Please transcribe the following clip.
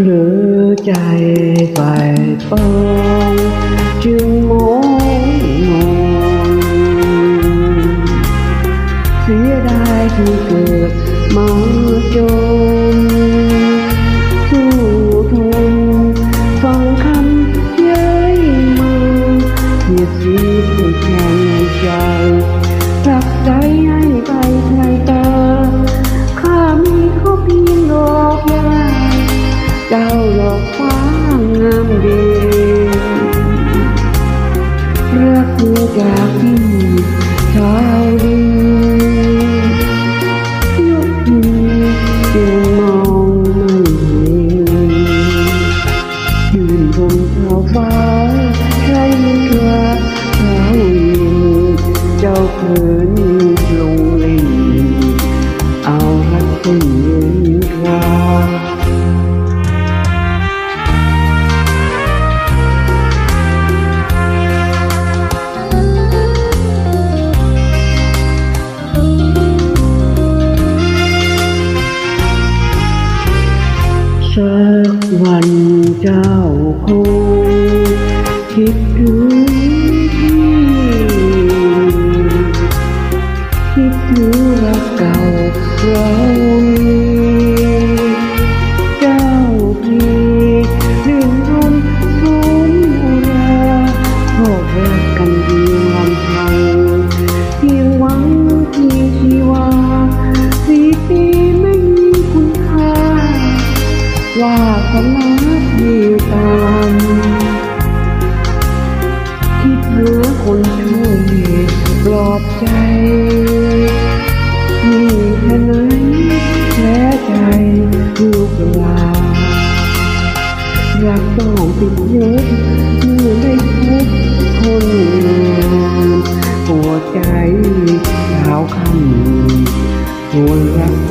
หรือใจฝ่ายปองจึง ชายดียกมือจึงมองไม่เห็น วันเจ้าคงคิดถึงพี่คิดถึงรักเก่าเรา คองน้องดีตามคิดเหอคนช่วยปลอบใจมีแค่ไหนแพ้ใจลูกลาอยากต้องติดยศเมือได้พบคนปวดใจสาวคำควรรัก